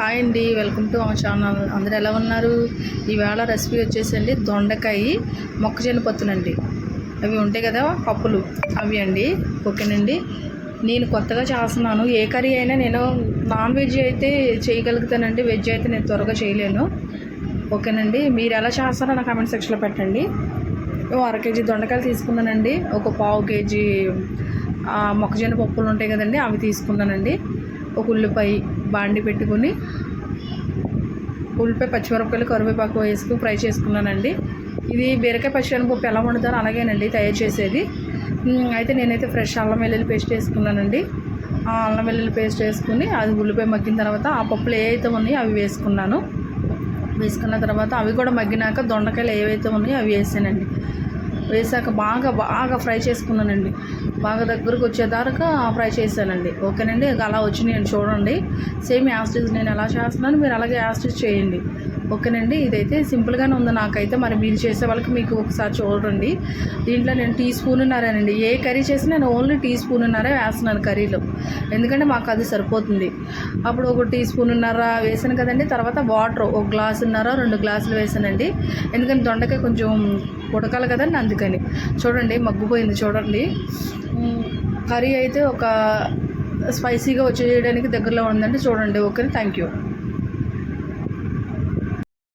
Hi అండి welcome to our channel. అందరు ఎలా ఉన్నారు? ఈవేళ రెసిపీ వచ్చేసండి దొండకాయ మొక్కజొన్న పత్తులండి. అవి ఉంటాయి కదా పప్పులు. అవి అండి ఓకేనండి. నేను కొత్తగా చేస్తున్నాను. ఏ కర్రీ అయినా నేను నాన్ వెజ్ అయితే చేయగలుగుతానండి వెజ్ అయితే నేను త్వరగా చేయలేను. ఓకేనండి మీరు ఎలా చేస్తారో నా కామెంట్ సెక్షన్లో పెట్టండి. అర కేజీ దొండకాయలు తీసుకున్నానండి. ఒక పావు కేజీ మొక్కజొన్న పప్పులు ఉంటాయి కదండి అవి తీసుకున్నానండి. ఒక ఉల్లిపాయ బాండి పెట్టుకుని ఉల్లిపాయ పచ్చిమిరపకాయలు కరివేపాకు వేసుకుని ఫ్రై చేసుకున్నానండి. ఇది బీరకాయ పచ్చిమిరపప్పు ఎలా వండుతారో అలాగేనండి తయారు చేసేది. అయితే నేనైతే ఫ్రెష్ అల్లం వెల్లుల్లి పేస్ట్ వేసుకున్నానండి. ఆ అల్లం వెల్లుల్లి పేస్ట్ వేసుకుని అది ఉల్లిపాయ మగ్గిన తర్వాత ఆ పప్పులు ఏవైతే అయితే ఉన్నాయో అవి వేసుకున్నాను. వేసుకున్న తర్వాత అవి కూడా మగ్గినాక దొండకాయలు ఏవైతే ఉన్నాయో అవి వేసానండి. వేసాక బాగా బాగా ఫ్రై చేసుకున్నానండి. బాగా దగ్గరకు వచ్చేదాకా ఫ్రై చేశానండి. ఓకేనండి? ఇక అలా వచ్చి నేను చూడండి. సేమ్ యాస్టిజ్ నేను ఎలా చేస్తున్నాను మీరు అలాగే యాస్టిజ్ చేయండి. ఓకేనండి? ఇదైతే సింపుల్గానే ఉంది నాకైతే. మరి మీరు చేసే వాళ్ళకి మీకు ఒకసారి చూడండి. దీంట్లో నేను టీ స్పూన్ ఉన్నారానండి. ఏ కర్రీ చేసినా నేను ఓన్లీ టీ స్పూన్ ఉన్నారే వేస్తున్నాను కర్రీలో. ఎందుకంటే మాకు అది సరిపోతుంది. అప్పుడు ఒక టీ స్పూన్ ఉన్నారా వేసాను కదండి. తర్వాత వాటర్ ఒక గ్లాస్ ఉన్నారా రెండు గ్లాసులు వేసానండి. ఎందుకంటే దొండకాయ కొంచెం ఉడకాలి కదండి అందుకని. చూడండి మగ్గిపోయింది చూడండి. కర్రీ అయితే ఒక స్పైసీగా వచ్చేయడానికి దగ్గరలో ఉందండి చూడండి ఓకే థ్యాంక్ యూ